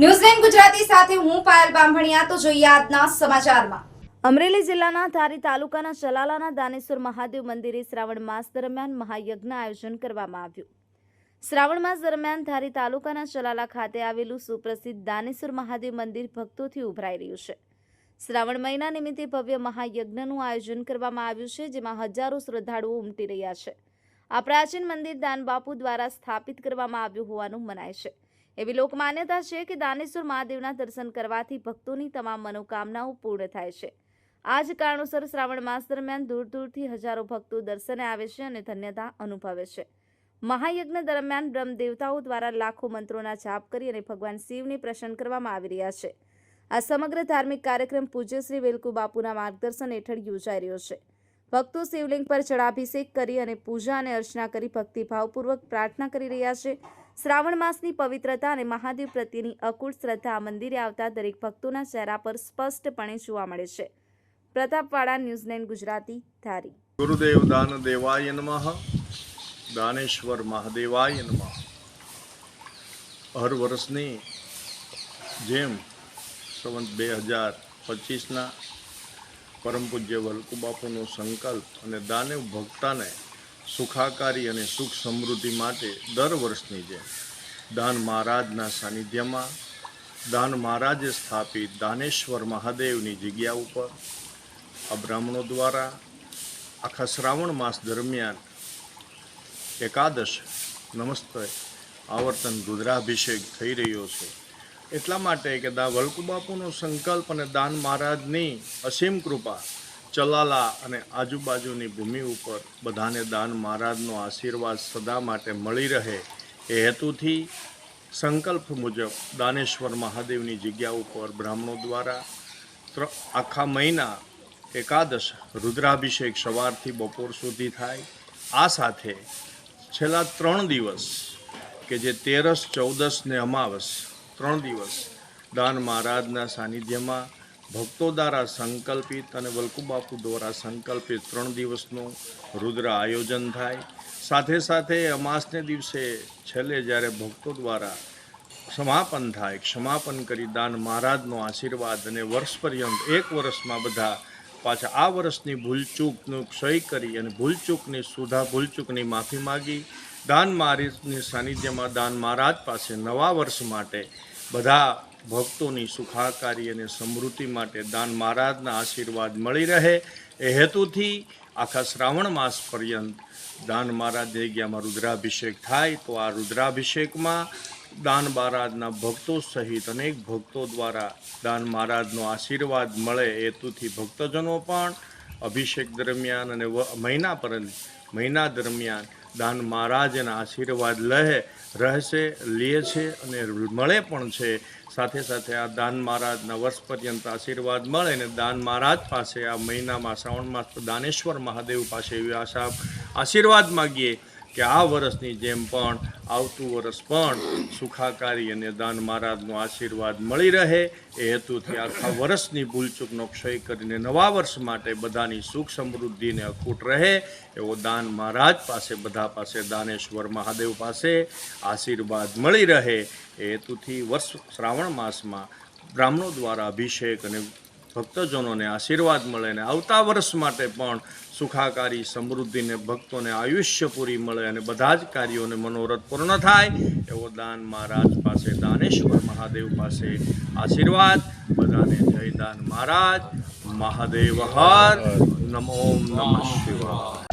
ન્યૂઝલેન્ડ ગુજરાતી સાથે હું પાયલ બામભણિયા તો જોઈએ આજના સમાચારમાં. અમરેલી જિલ્લાના ધારી તાલુકાના ચલાલાના દાનેશ્વર મહાદેવ મંદિરે શ્રાવણ માસ દરમિયાન મહાયજ્ઞ આયોજન કરવામાં આવ્યું. શ્રાવણ માસ દરમિયાન ધારી તાલુકાના ચલાલા ખાતે આવેલું સુપ્રસિદ્ધ દાનેશ્વર મહાદેવ મંદિર ભક્તોથી ઉભરાઈ રહ્યું છે. શ્રાવણ મહિના નિમિત્તે ભવ્ય મહાયજ્ઞનું આયોજન કરવામાં આવ્યું છે, જેમાં હજારો શ્રદ્ધાળુઓ ઉમટી રહ્યા છે. આ પ્રાચીન મંદિર દાનબાપુ દ્વારા સ્થાપિત કરવામાં આવ્યું હોવાનું મનાય છે. એવી લોકમાન્યતા છે કે દાનેશ્વર મહાદેવના દર્શન કરવાથી ભક્તોની તમામ મનોકામનાઓ પૂર્ણ થાય છે. આ જ કારણોસર શ્રાવણ માસ દરમિયાન દૂર દૂરથી હજારો ભક્તો દર્શને આવે છે અને ધન્યતા અનુભવે છે. મહાયજ્ઞ દરમિયાન બ્રહ્મ દેવતાઓ દ્વારા લાખો મંત્રોના જાપ કરી અને ભગવાન શિવને પ્રસન્ન કરવામાં આવી રહ્યા છે. આ સમગ્ર ધાર્મિક કાર્યક્રમ પૂજ્ય શ્રી વેલકુ બાપુના માર્ગદર્શન હેઠળ યોજાઈ રહ્યો છે. ભક્તો શિવલિંગ પર જળાભિષેક કરી અને પૂજા અને અર્ચના કરી ભક્તિભાવપૂર્વક પ્રાર્થના કરી રહ્યા છે. શ્રાવણ માસની પવિત્રતા અને મહાદેવ પ્રત્યેની અકૂટ શ્રદ્ધા મંદિરે આવતા દરેક ભક્તોના ચહેરા પર સ્પષ્ટપણે જોવા મળે છે. પ્રતાપવાડા, ન્યૂઝ ગુજરાતી, ધારી. ગુરુદેવ દાન દેવાય નમઃ. દાનેશ્વર મહાદેવાય નમઃ. હર વર્ષની જેમ સંવંત બે હજાર પચીસના પરમ પૂજ્ય વલ્કુ બાપુનો સંકલ્પ અને દાનવ ભક્તાને સુખાકારી અને સુખ સમૃદ્ધિ માટે દર વર્ષની જેમ દાન મહારાજના સાનિધ્યમાં, દાન મહારાજે સ્થાપિત દાનેશ્વર મહાદેવની જગ્યા ઉપર આ બ્રાહ્મણો દ્વારા આખા શ્રાવણ માસ દરમિયાન એકાદશ નમસ્તે આવર્તન રુદ્રાભિષેક થઈ રહ્યો છે. એટલા માટે કે દા વલ્કુ બાપુનો સંકલ્પ અને દાન મહારાજની અસીમ કૃપા ચલાલા અને આજુબાજુની ભૂમિ ઉપર બધાને દાન મહારાજનો આશીર્વાદ સદા માટે મળી રહે. એ હેતુથી સંકલ્પ મુજબ દાનેશ્વર મહાદેવની જગ્યા ઉપર બ્રાહ્મણો દ્વારા આખા મહિના એકાદશ રુદ્રાભિષેક સવારથી બપોર સુધી થાય. આ સાથે છેલ્લા ત્રણ દિવસ કે જે તેરસ, ચૌદસ ને અમાવસ ત્રણ દિવસ દાન મહારાજના સાનિધ્યમાં ભક્તો દ્વારા સંકલ્પિત અને વલ્કુબાપુ દ્વારા સંકલ્પિત ત્રણ દિવસનું રુદ્ર આયોજન થાય. સાથે સાથે અમાસને દિવસે છેલ્લે જ્યારે ભક્તો દ્વારા સમાપન થાય ક્ષમાપન કરી દાન મહારાજનો આશીર્વાદ અને વર્ષ પર્યંત એક વર્ષમાં બધા પાછા આ વર્ષની ભૂલચૂકનું ક્ષય કરી અને ભૂલચૂકની સુધા, ભૂલચૂકની માફી માગી. દાન મહારાજની સાનિધ્યમાં દાન મહારાજ પાસે નવા વર્ષ માટે બધા ભક્તોની સુખાકારી અને સમૃદ્ધિ માટે દાન મહારાજના આશીર્વાદ મળી રહે. એ હેતુથી આખા શ્રાવણ માસ પર્યંત દાન મહારાજ જગ્યામાં રુદ્રાભિષેક થાય તો આ રુદ્રાભિષેકમાં દાન મહારાજના ભક્તો સહિત અનેક ભક્તો દ્વારા દાન મહારાજનો આશીર્વાદ મળે હેતુથી ભક્તજનો પણ અભિષેક દરમિયાન અને મહિના પર મહિના દરમિયાન દાન મહારાજના આશીર્વાદ લે રહેશે, લે છે અને મળે પણ છે. સાથે સાથે આ દાન મહારાજના વર્ષ પર્યંત આશીર્વાદ મળે અને દાન મહારાજ પાસે આ મહિનામાં શ્રાવણ માસ દાનેશ્વર મહાદેવ પાસે એવી આશા આશીર્વાદ માગીએ. કે આ વર્ષની જેમ પણ, આવતું વર્ષ પણ સુખાકારી અને દાન મહારાજનો આશીર્વાદ મળી રહે. એ હેતુથી આખા વર્ષની ભૂલચૂકનો ક્ષય કરીને નવા વર્ષ માટે બધાની સુખ સમૃદ્ધિને અખૂટ રહે. એવો દાન મહારાજ પાસે, બધા પાસે, દાનેશ્વર મહાદેવ પાસે આશીર્વાદ મળી રહે. એ હેતુથી વર્ષ શ્રાવણ માસમાં બ્રાહ્મણો દ્વારા અભિષેક અને ભક્તજનોને આશીર્વાદ મળે અને આવતા વર્ષ માટે પણ સુખાકારી સમૃદ્ધિને ભક્તોને આયુષ્ય પૂરી મળે અને બધા જ કાર્યોને મનોરથ પૂર્ણ થાય એવો દાન મહારાજ પાસે, દાનેશ્વર મહાદેવ પાસે આશીર્વાદ. બધાને જય દાન મહારાજ. મહાદેવ હર. નમો નમઃ શિવાય.